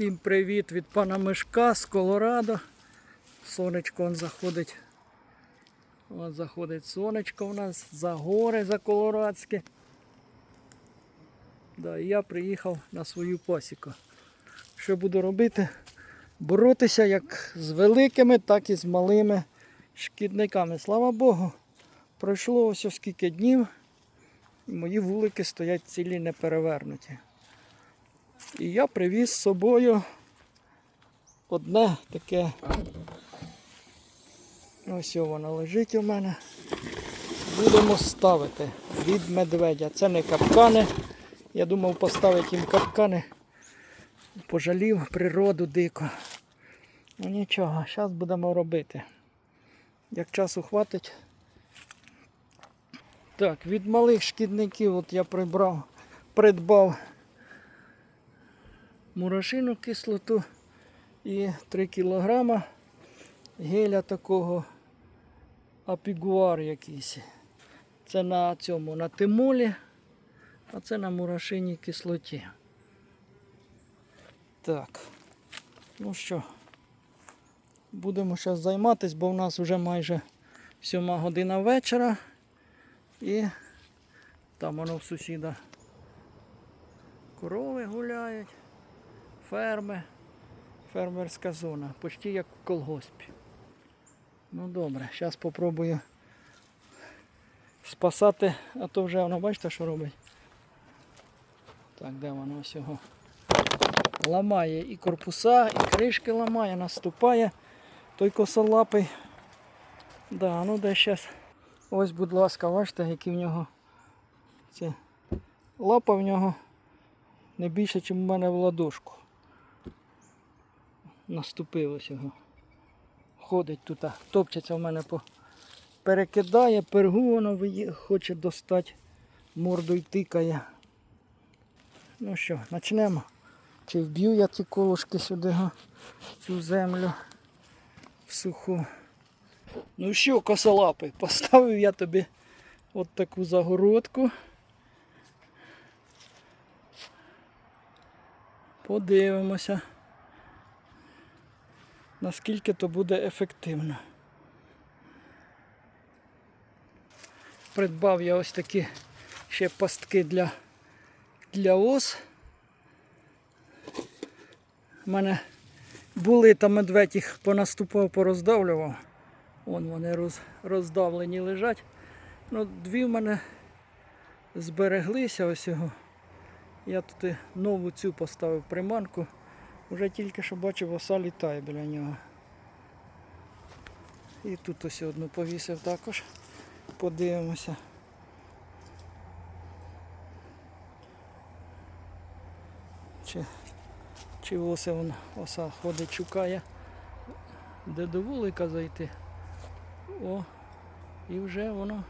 Всім привіт від пана Мишка з Колорадо. Сонечко он заходить. От заходить сонечко у нас за гори за Колорадське. Да, я приїхав на свою посіку. Що буду робити? Боротися як з великими, так і з малими шкідниками. Слава Богу, пройшло ось ось скільки днів. І мої вулики стоять цілі не перевернуті. І я привіз з собою одне таке. Ось воно лежить у мене. Будемо ставити від медведя. Це не капкани. Я думав поставити їм капкани. Пожалів природу дико. Ну нічого, зараз будемо робити. Як часу хватить. Так, від малих шкідників от я прибрав, придбав мурашину кислоту і 3 кг геля такого апігуар якийсь. Це на цьому, на тимолі, а це на мурашиній кислоті. Так, ну що, будемо зараз займатися, бо в нас вже майже 7 година вечора. І там воно в сусіда корови гуляють, ферми, фермерська зона, почти як в колгоспі. Ну добре, зараз спробую спасати, а то вже воно бачите, що робить. Так, де воно ось його? Ламає і корпуса, і кришки ламає, наступає. Той косолапий. Да, ну де зараз. Ось, будь ласка, бачите, які в нього це лапа в нього не більше, ніж у мене в ладошку. Наступилось його. Ходить тут, топчеться в мене по. Перекидає, пергу воно хоче достати, морду й тикає. Ну що, почнемо. Чи вб'ю я ці колошки сюди, га, цю землю в суху. Ну що, косолапий, поставив я тобі от таку загородку. Подивимося, наскільки то буде ефективно. Придбав я ось такі ще пастки для, для ос. У мене були там медведь їх понаступав, пороздавлював. Вон вони роз, роздавлені лежать. Ну, дві в мене збереглися ось його. Я тут нову цю поставив приманку. Уже тільки що бачив, оса літає біля нього. І тут ось одну повісив також. Подивимося. Чи, чи оси вон, оса ходить, шукає, де до вулика зайти. О, і вже воно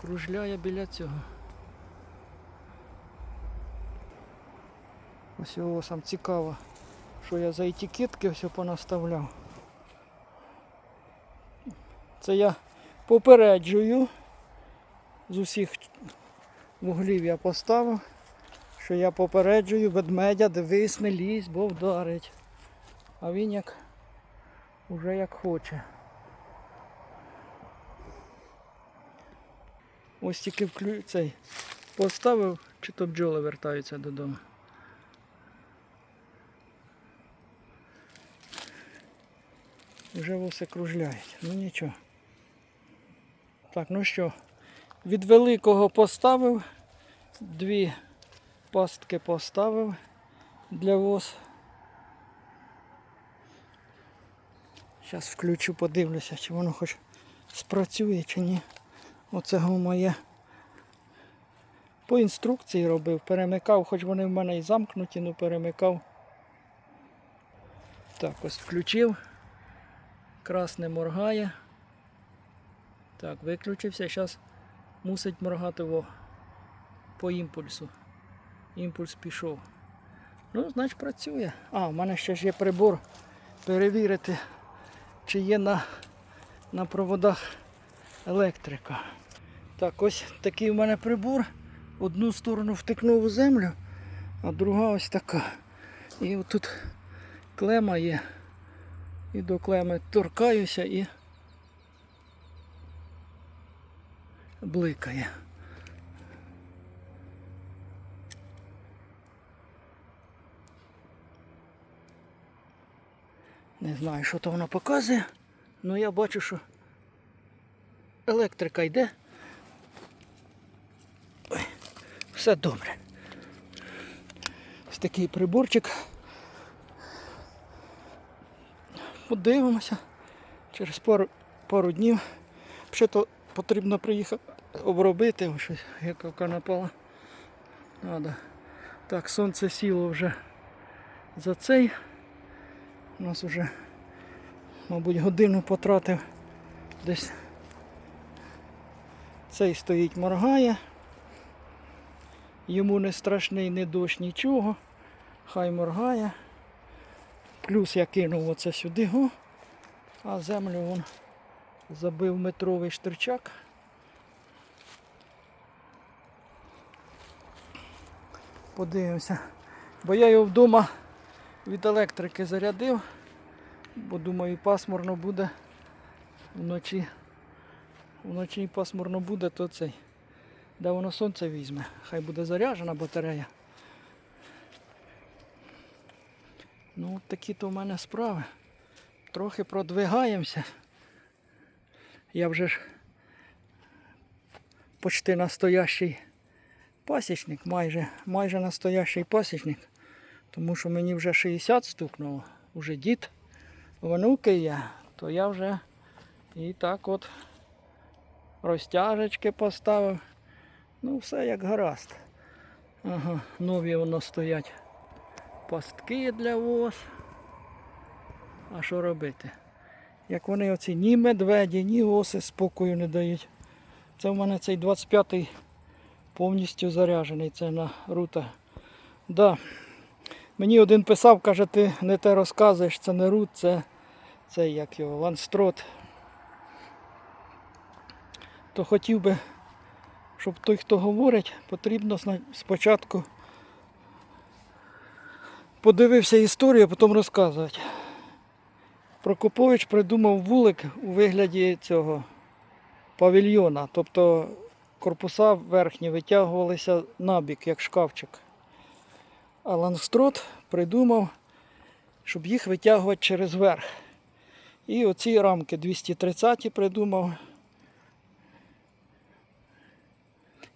кружляє біля цього. Ось його сам цікаво, що я за етикетки все понаставляв. Це я попереджую. З усіх вуглів я поставив, що я попереджую ведмедя, дивись, не лізь, бо вдарить. А він як уже як хоче. Ось тільки вклю... цей поставив, чи то бджоли вертаються додому. Вже все кружляють. Ну нічого. Так, ну що, від великого поставив, дві пастки поставив для воз. Зараз включу, подивлюся, чи воно хоч спрацює чи ні. Оце моє. По інструкції робив, перемикав, хоч вони в мене і замкнуті, ну перемикав. Так, ось включив. Красне моргає. Так, виключився. Зараз мусить моргати во, по імпульсу. Імпульс пішов. Ну, значить працює. А, в мене ще ж є прибор перевірити, чи є на, на проводах електрика. Так, ось такий в мене прибор. Одну сторону втикнув у землю, а друга ось така. І отут клема є. І до клеми торкаюся і бликає. Не знаю, що то воно показує, але я бачу, що електрика йде. Ой, все добре. Ось такий приборчик. Подивимося. Через пару, пару днів. Ще то потрібно приїхати обробити, ось щось, яка напала. Надо. Так, сонце сіло вже за цей. У нас вже, мабуть, годину потратив десь. Цей стоїть, моргає. Йому не страшний не дощ, нічого. Хай моргає. Плюс я кинув оце сюди, го, а землю вон забив метровий штирчак. Подивимося. Бо я його вдома від електрики зарядив, бо думаю пасмурно буде вночі. Вночі пасмурно буде, то цей. Де воно сонце візьме. Хай буде заряджена батарея. Ну, такі то в мене справи. Трохи продвигаємося. Я вже ж почти настоящий пасічник, майже, майже настоящий пасічник. Тому що мені вже 60 стукнуло, вже дід, внуки є, то я вже і так от розтяжечки поставив. Ну, все як гаразд. Ага, нові воно стоять пастки для воз. А що робити? Як вони оці ні медведі, ні оси спокою не дають. Це в мене цей 25-й повністю заряджений, це на рута. Да. Мені один писав, каже, ти не те розказуєш, це не рут, це, це як його, ланстрот. То хотів би, щоб той, хто говорить, потрібно спочатку подивився історію, а потім розказувати. Прокопович придумав вулик у вигляді цього павільйона. Тобто корпуса верхні витягувалися набік, як шкафчик. А Лангстрот придумав, щоб їх витягувати через верх. І оці рамки 230 придумав.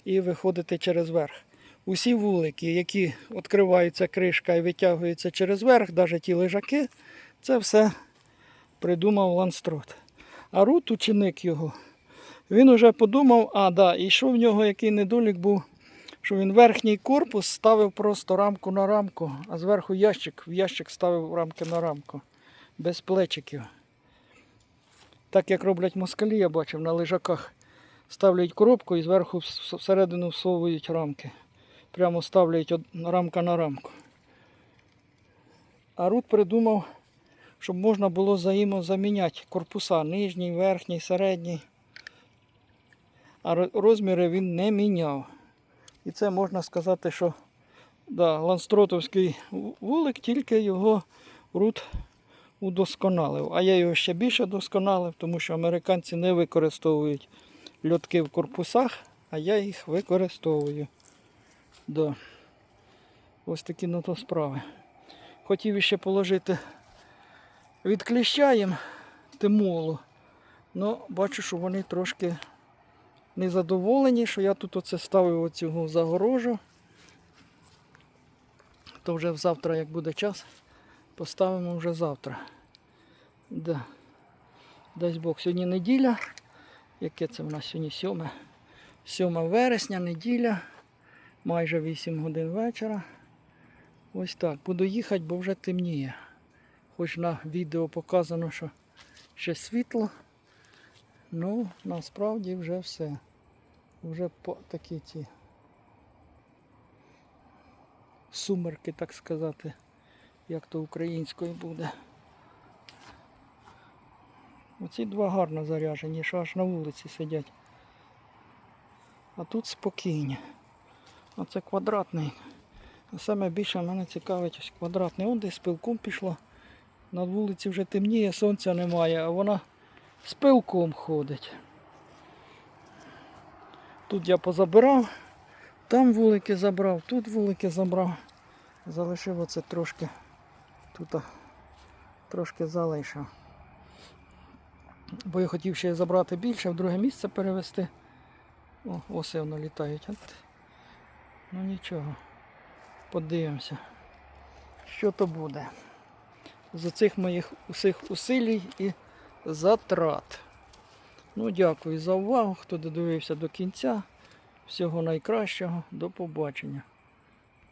І виходити через верх. Усі вулики, які відкриваються кришка і витягуються через верх, навіть ті лежаки, це все придумав Ланстрот. А Рут, ученик його, він уже подумав, а, да, і що в нього який недолік був, що він верхній корпус ставив просто рамку на рамку, а зверху ящик, в ящик ставив рамки на рамку, без плечиків. Так як роблять москалі, я бачив на лежаках. Ставлять коробку і зверху всередину всовують рамки. Прямо ставлять рамка на рамку. А Рут придумав, щоб можна було взаємозаміняти корпуса нижній, верхній, середній. А розміри він не міняв. І це можна сказати, що да, ланстротовський вулик, тільки його Рут удосконалив. А я його ще більше досконалив, тому що американці не використовують льотки в корпусах, а я їх використовую. Да. Ось такі на то справи. Хотів іще положити від кліща їм тимолу. Ну, бачу, що вони трошки незадоволені, що я тут оце ставив оцю загорожу. То вже завтра, як буде час, поставимо вже завтра. Да. Дасть Бог, сьогодні неділя. Яке це в нас сьогодні 7? 7 вересня, неділя, майже 8 годин вечора. Ось так. Буду їхати, бо вже темніє. Хоч на відео показано, що ще світло. Ну, насправді вже все. Вже по такі ті сумерки, так сказати, як то українською буде. Оці два гарно заряжені, що аж на вулиці сидять. А тут спокійні. Оце квадратний. Саме більше мене цікавить ось квадратний он десь пилком пішло. На вулиці вже темніє, сонця немає, а вона з пилком ходить. Тут я позабирав, там вулики забрав, тут вулики забрав. Залишив оце трошки. Тут трошки залишив. Бо я хотів ще забрати більше, в друге місце перевезти. О, оси воно літають. Ну нічого. Подивимося, що то буде. З цих моїх усіх усилій і затрат. Ну, дякую за увагу, хто додивився до кінця. Всього найкращого. До побачення.